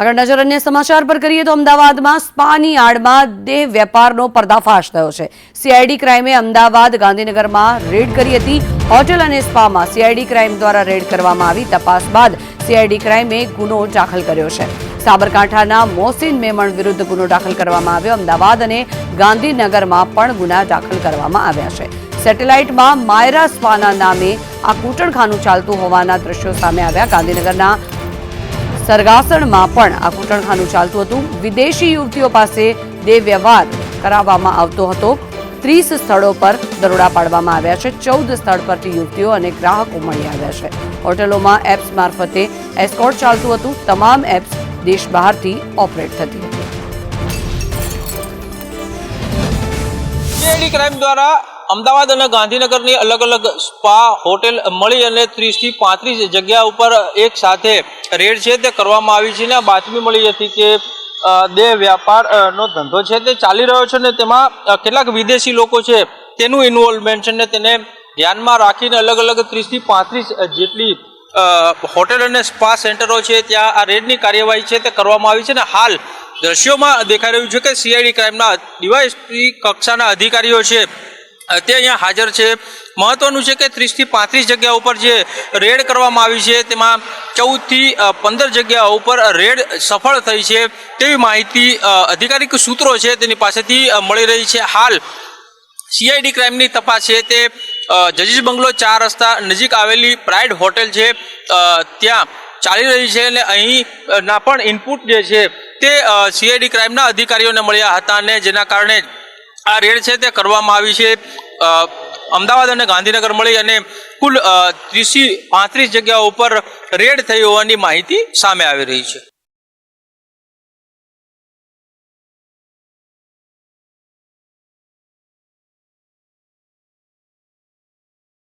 આગળ નજર અન્ય સમાચાર પર કરીએ તો અમદાવાદમાં સ્પાની આડમાં દેહ વેપારનો પર્દાફાશ થયો છે. સીઆઈડી ક્રાઇમે અમદાવાદ ગાંધીનગરમાં રેડ કરી હતી. હોટેલ અને સ્પામાં સીઆઈડી ક્રાઇમ દ્વારા રેડ કરવામાં આવી. તપાસ બાદ સીઆઈડી ક્રાઇમે ગુનો દાખલ કર્યો છે. સાબરકાંઠાના મોસીન મેમણ વિરુદ્ધ ગુનો દાખલ કરવામાં આવ્યો. અમદાવાદ અને ગાંધીનગરમાં પણ ગુના દાખલ કરવામાં આવ્યા છે. સેટેલાઇટમાં માયરા સ્પાના નામે આ કૂટણખાનું ચાલતું હોવાના દ્રશ્યો સામે આવ્યા. ગાંધીનગરના સરગાસણમાં પણ આ કૂટણખાનું ચાલતું હતું. વિદેશી યુવતીઓ પાસે દેહ વ્યવહાર કરાવવામાં આવતો હતો. ત્રીસ સ્થળો પર દરોડા પાડવામાં આવ્યા છે. ચૌદ સ્થળ પરથી યુવતીઓ અને ગ્રાહકો મળી આવ્યા છે. હોટેલોમાં એપ્સ મારફતે એસ્કોર્ટ ચાલતું હતું. તમામ એપ્સ દેશ બહારથી ઓપરેટ થતી હતી. ક્રાઇમ દ્વારા અમદાવાદ અને ગાંધીનગરની અલગ અલગ સ્પા, હોટેલ મળી અને ત્રીસથી પાંત્રીસ જગ્યા ઉપર એક સાથે રેડ છે તે કરવામાં આવી છે અને બાતમી મળી હતી કે દેહ વ્યાપારનો ધંધો છે તે ચાલી રહ્યો છે ને તેમાં કેટલાક વિદેશી લોકો છે તેનું ઇન્વોલ્વમેન્ટ છે ને તેને ધ્યાનમાં રાખીને અલગ અલગ ત્રીસથી પાંત્રીસ જેટલી હોટેલ અને સ્પા સેન્ટરો છે ત્યાં આ રેડની કાર્યવાહી છે તે કરવામાં આવી છે ને હાલ દ્રશ્યોમાં દેખાઈ રહ્યું છે કે સીઆઈડી ક્રાઇમના ડીવાયએસપી કક્ષાના અધિકારીઓ છે તે અહીંયા હાજર છે. મહત્વનું છે કે ત્રીસથી પાંત્રીસ જગ્યા ઉપર જે રેડ કરવામાં આવી છે, તેમાં ચૌદથી પંદર જગ્યાઓ ઉપર રેડ સફળ થઈ છે તેવી માહિતી અધિકારિક સૂત્રો છે તેની પાસેથી મળી રહી છે. હાલ સીઆઈડી ક્રાઇમની તપાસ છે તે જજીસ બંગલો ચાર રસ્તા નજીક આવેલી પ્રાઇડ હોટેલ છે. ત્યાં ચાલી રહી છે અને અહીં ના પણ ઇનપુટ જે છે તે સીઆઈડી ક્રાઇમના અધિકારીઓને મળ્યા હતા અને જેના કારણે આ રેડ છે તે કરવામાં આવી છે. અમદાવાદ અને ગાંધીનગર મળી અને કુલ ત્રીસથી પાંત્રીસ જગ્યાઓ ઉપર રેડ થઈ હોવાની માહિતી સામે આવી રહી છે.